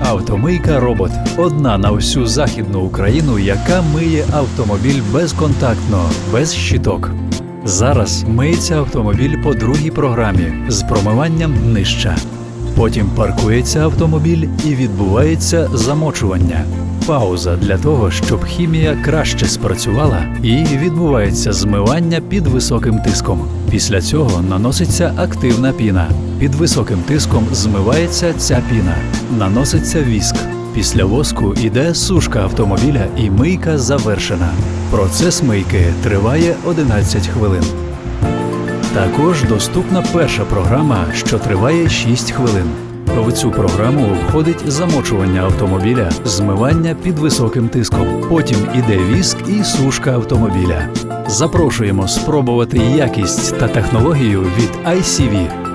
Автомийка робот одна на всю західну Україну, яка миє автомобіль безконтактно, без щиток. Зараз миється автомобіль по другій програмі з промиванням днища. Потім паркується автомобіль і відбувається замочування. Пауза для того, щоб хімія краще спрацювала, і відбувається змивання під високим тиском. Після цього наноситься активна піна. Під високим тиском змивається ця піна, наноситься віск. Після воску йде сушка автомобіля і мийка завершена. Процес мийки триває 11 хвилин. Також доступна перша програма, що триває 6 хвилин. В цю програму входить замочування автомобіля, змивання під високим тиском. Потім іде віск і сушка автомобіля. Запрошуємо спробувати якість та технологію від ICV